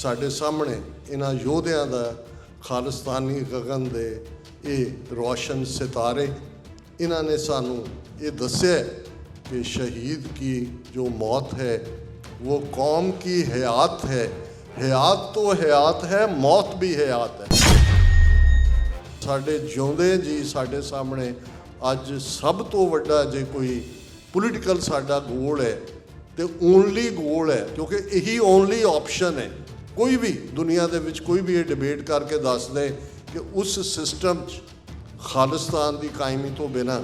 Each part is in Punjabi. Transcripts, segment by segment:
ਸਾਡੇ ਸਾਹਮਣੇ ਇਹਨਾਂ ਯੋਧਿਆਂ ਦਾ ਖਾਲਿਸਤਾਨੀ ਗਗਨ ਦੇ ਇਹ ਰੋਸ਼ਨ ਸਿਤਾਰੇ ਇਹਨਾਂ ਨੇ ਸਾਨੂੰ ਇਹ ਦੱਸਿਆ ਕਿ ਸ਼ਹੀਦ की जो मौत है वो कौम की हयात है हयात तो हयात है मौत भी हयात है ਸਾਡੇ ਜਿਉਂਦੇ ਜੀ ਸਾਡੇ ਸਾਹਮਣੇ ਅੱਜ ਸਭ ਤੋਂ ਵੱਡਾ ਜੇ ਕੋਈ ਪੋਲੀਟੀਕਲ ਸਾਡਾ ਗੋਲ ਹੈ ਤੇ ਓਨਲੀ ਗੋਲ ਹੈ ਕਿਉਂਕਿ ਇਹੀ ਓਨਲੀ ਆਪਸ਼ਨ ਹੈ ਕੋਈ ਵੀ ਦੁਨੀਆ ਦੇ ਵਿੱਚ ਕੋਈ ਵੀ ਇਹ ਡਿਬੇਟ ਕਰਕੇ ਦੱਸ ਦੇ ਕਿ ਉਸ ਸਿਸਟਮ 'ਚ ਖਾਲਿਸਤਾਨ ਦੀ ਕਾਇਮੀ ਤੋਂ ਬਿਨਾ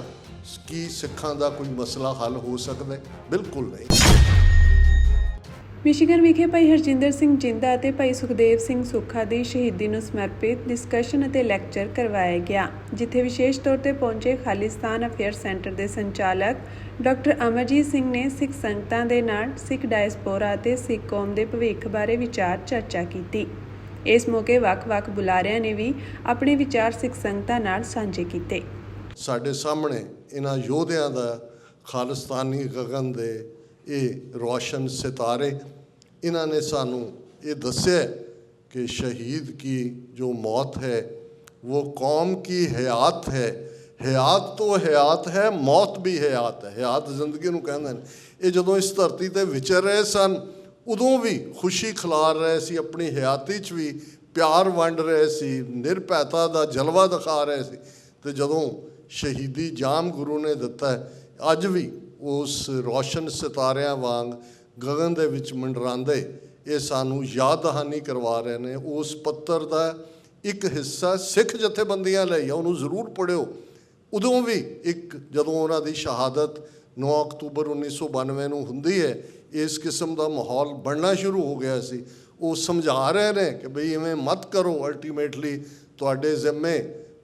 ਕੀ ਸਿੱਖਾਂ ਦਾ ਕੋਈ ਮਸਲਾ ਹੱਲ ਹੋ ਸਕਦਾ ਬਿਲਕੁਲ ਨਹੀਂ। ਮਿਸ਼ੀਗਨ ਵਿਖੇ ਭਾਈ ਹਰਜਿੰਦਰ ਸਿੰਘ ਜਿੰਦਾ ਅਤੇ ਭਾਈ ਸੁਖਦੇਵ ਸਿੰਘ ਸੁੱਖਾ ਦੀ ਸ਼ਹੀਦੀ ਨੂੰ ਸਮਰਪਿਤ ਡਿਸਕਸ਼ਨ ਅਤੇ ਲੈਕਚਰ ਕਰਵਾਇਆ ਗਿਆ, ਜਿੱਥੇ ਵਿਸ਼ੇਸ਼ ਤੌਰ ਤੇ ਪਹੁੰਚੇ ਖਾਲਿਸਤਾਨ ਅਫੇਅਰ ਸੈਂਟਰ ਦੇ ਸੰਚਾਲਕ ਡਾਕਟਰ ਅਮਰਜੀਤ ਸਿੰਘ ਨੇ ਸਿੱਖ ਸੰਗਤਾਂ ਦੇ ਨਾਲ ਸਿੱਖ ਡਾਇਸਪੋਰਾ ਅਤੇ ਸਿੱਖ ਕੌਮ ਦੇ ਭਵਿੱਖ ਬਾਰੇ ਵਿਚਾਰ ਚਰਚਾ ਕੀਤੀ। ਇਸ ਮੌਕੇ ਵੱਖ-ਵੱਖ ਬੁਲਾਰਿਆਂ ਨੇ ਵੀ ਆਪਣੇ ਵਿਚਾਰ ਸਿੱਖ ਸੰਗਤਾਂ ਨਾਲ ਸਾਂਝੇ ਕੀਤੇ। ਸਾਡੇ ਸਾਹਮਣੇ ਇਹਨਾਂ ਯੋਧਿਆਂ ਦਾ ਖਾਲਿਸਤਾਨੀ ਗਗਨ ਦੇ ਇਹ ਰੋਸ਼ਨ ਸਿਤਾਰੇ ਇਹਨਾਂ ਨੇ ਸਾਨੂੰ ਇਹ ਦੱਸਿਆ ਕਿ ਸ਼ਹੀਦ की जो मौत है वो कौम की हयात है ਹਯਾਤ ਤੋਂ ਹਯਾਤ ਹੈ ਮੌਤ ਵੀ ਹਯਾਤ ਹੈ ਹਯਾਤ ਜ਼ਿੰਦਗੀ ਨੂੰ ਕਹਿੰਦੇ ਨੇ ਇਹ ਜਦੋਂ ਇਸ ਧਰਤੀ ਤੇ ਵਿਚਰ ਰਹੇ ਸਨ ਉਦੋਂ ਵੀ ਖੁਸ਼ੀ ਖਿਲਾਰ ਰਹੇ ਸੀ ਆਪਣੀ ਹਯਾਤੀ 'ਚ ਵੀ ਪਿਆਰ ਵੰਡ ਰਹੇ ਸੀ ਨਿਰਭੈਤਾ ਦਾ ਜਲਵਾ ਦਿਖਾ ਰਹੇ ਸੀ ਤੇ ਜਦੋਂ ਸ਼ਹੀਦੀ ਜਾਮ ਗੁਰੂ ਨੇ ਦਿੱਤਾ ਹੈ, ਅੱਜ ਵੀ ਉਸ ਰੌਸ਼ਨ ਸਿਤਾਰਿਆਂ ਵਾਂਗ ਗਗਨ ਦੇ ਵਿੱਚ ਮੰਡਰਾਉਂਦੇ, ਇਹ ਸਾਨੂੰ ਯਾਦ ਦਹਾਨੀ ਕਰਵਾ ਰਹੇ ਨੇ। ਉਸ ਪੱਤਰ ਦਾ ਇੱਕ ਹਿੱਸਾ ਸਿੱਖ ਜਥੇਬੰਦੀਆਂ ਲਈ ਆ, ਉਹਨੂੰ ਜ਼ਰੂਰ ਪੜਿਓ ਉਦੋਂ ਵੀ ਇੱਕ, ਜਦੋਂ ਉਹਨਾਂ ਦੀ ਸ਼ਹਾਦਤ 9 ਅਕਤੂਬਰ 1992 ਨੂੰ ਹੁੰਦੀ ਹੈ, ਇਸ ਕਿਸਮ ਦਾ ਮਾਹੌਲ ਬਣਨਾ ਸ਼ੁਰੂ ਹੋ ਗਿਆ ਸੀ। ਉਹ ਸਮਝਾ ਰਹੇ ਨੇ ਕਿ ਬਈ ਇਵੇਂ ਮਤ ਕਰੋ ਅਲਟੀਮੇਟਲੀ ਤੁਹਾਡੇ ਜ਼ਿੰਮੇ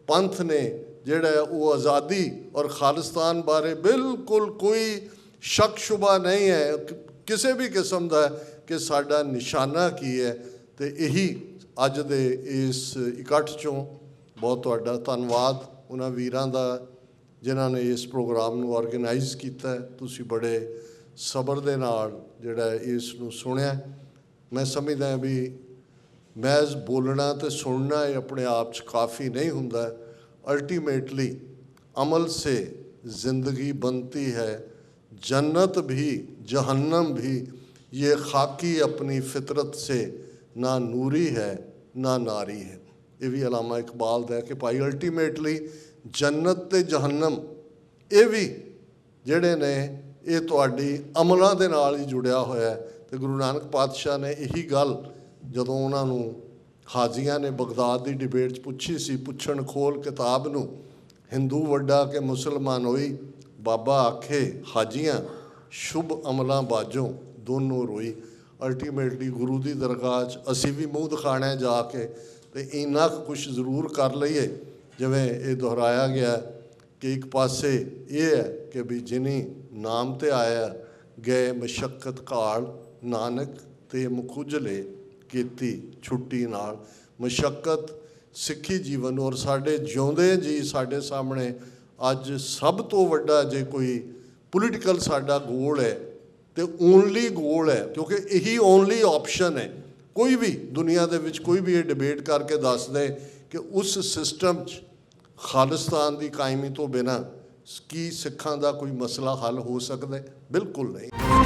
ਪੰਥ ਨੇ ਜਿਹੜਾ ਉਹ ਆਜ਼ਾਦੀ ਔਰ ਖਾਲਿਸਤਾਨ ਬਾਰੇ ਬਿਲਕੁਲ ਕੋਈ ਸ਼ੱਕ ਸ਼ੁਬਾ ਨਹੀਂ ਹੈ। ਕਿਸੇ ਵੀ ਕਿਸਮ ਦਾ ਕਿ ਸਾਡਾ ਨਿਸ਼ਾਨਾ ਕੀ ਹੈ ਤੇ ਇਹੀ ਅੱਜ ਦੇ ਇਸ ਇਕੱਠ ਚੋਂ ਬਹੁਤ ਤੁਹਾਡਾ ਧੰਨਵਾਦ। ਉਹਨਾਂ ਵੀਰਾਂ ਦਾ ਜਿਨ੍ਹਾਂ ਨੇ ਇਸ ਪ੍ਰੋਗਰਾਮ ਨੂੰ ਆਰਗੇਨਾਈਜ਼ ਕੀਤਾ ਤੁਸੀਂ ਬੜੇ ਸਬਰ ਦੇ ਨਾਲ ਜਿਹੜਾ ਇਸ ਨੂੰ ਸੁਣਿਆ। ਮੈਂ ਸਮਝਦਾ ਵੀ ਮਹਿਜ਼ ਬੋਲਣਾ ਤੇ ਸੁਣਨਾ ਇਹ ਆਪਣੇ ਆਪ 'ਚ ਕਾਫੀ ਨਹੀਂ ਹੁੰਦਾ। अल्टीमेटली अमल से ज़िंदगी बनती है जन्नत भी जहन्नम भी ये खाकी अपनी फितरत से ना नूरी है ना नारी है ਇਹ ਵੀ ਅਲਾਮਾ ਇਕਬਾਲ ਦਾ ਹੈ ਕਿ ਭਾਈ ਅਲਟੀਮੇਟਲੀ ਜੰਨਤ ਤੇ ਜਹੰਨਮ ਇਹ ਵੀ ਜਿਹੜੇ ਨੇ ਇਹ ਤੁਹਾਡੀ ਅਮਲਾਂ ਦੇ ਨਾਲ ਹੀ ਜੁੜਿਆ ਹੋਇਆ ਹੈ ਤੇ ਗੁਰੂ ਨਾਨਕ ਪਾਤਸ਼ਾਹ ਨੇ ਇਹੀ ਗੱਲ ਜਦੋਂ ਉਹਨਾਂ ਨੂੰ ਹਾਜੀਆਂ ਨੇ ਬਗਦਾਦ ਦੀ ਡਿਬੇਟ 'ਚ ਪੁੱਛੀ ਸੀ, ਪੁੱਛਣ ਖੋਲ ਕਿਤਾਬ ਨੂੰ, ਹਿੰਦੂ ਵੱਡਾ ਕਿ ਮੁਸਲਮਾਨ ਹੋਈ? ਬਾਬਾ ਆਖੇ, ਹਾਜੀਆਂ, ਸ਼ੁਭ ਅਮਲਾਂ ਬਾਜੋਂ ਦੋਨੋਂ ਰੋਈ। ਅਲਟੀਮੇਟਲੀ ਗੁਰੂ ਦੀ ਦਰਗਾਹ 'ਚ ਅਸੀਂ ਵੀ ਮੂੰਹ ਦਿਖਾਣਾ ਹੈ ਜਾ ਕੇ ਤੇ ਇੰਨਾ ਕੁਝ ਜ਼ਰੂਰ ਕਰ ਲਈਏ, ਜਿਵੇਂ ਇਹ ਦੁਹਰਾਇਆ ਗਿਆ ਕਿ ਇੱਕ ਪਾਸੇ ਇਹ ਹੈ ਕਿ ਵੀ ਜਿਨੀ ਨਾਮ ਤੇ ਆਇਆ, ਗਏ ਮਸ਼ਕਤ ਕਾਲ ਨਾਨਕ ਤੇ ਮੁਖੁਜਲੇ। ਕੀਤੀ ਛੁੱਟੀ ਨਾਲ। ਮਸ਼ਕਤ ਸਿੱਖੀ ਜੀਵਨ ਔਰ ਸਾਡੇ ਜਿਉਂਦੇ ਜੀ ਸਾਡੇ ਸਾਹਮਣੇ ਅੱਜ ਸਭ ਤੋਂ ਵੱਡਾ ਜੇ ਕੋਈ ਪੋਲੀਟੀਕਲ ਸਾਡਾ ਗੋਲ ਹੈ ਤੇ ਓਨਲੀ ਗੋਲ ਹੈ, ਕਿਉਂਕਿ ਇਹੀ ਓਨਲੀ ਆਪਸ਼ਨ ਹੈ। ਕੋਈ ਵੀ ਦੁਨੀਆ ਦੇ ਵਿੱਚ ਕੋਈ ਵੀ ਇਹ ਡਿਬੇਟ ਕਰਕੇ ਦੱਸ ਦੇ ਕਿ ਉਸ ਸਿਸਟਮ 'ਚ ਖਾਲਿਸਤਾਨ ਦੀ ਕਾਇਮੀ ਤੋਂ ਬਿਨਾ ਕੀ ਸਿੱਖਾਂ ਦਾ ਕੋਈ ਮਸਲਾ ਹੱਲ ਹੋ ਸਕਦਾ ਹੈ? ਬਿਲਕੁਲ ਨਹੀਂ।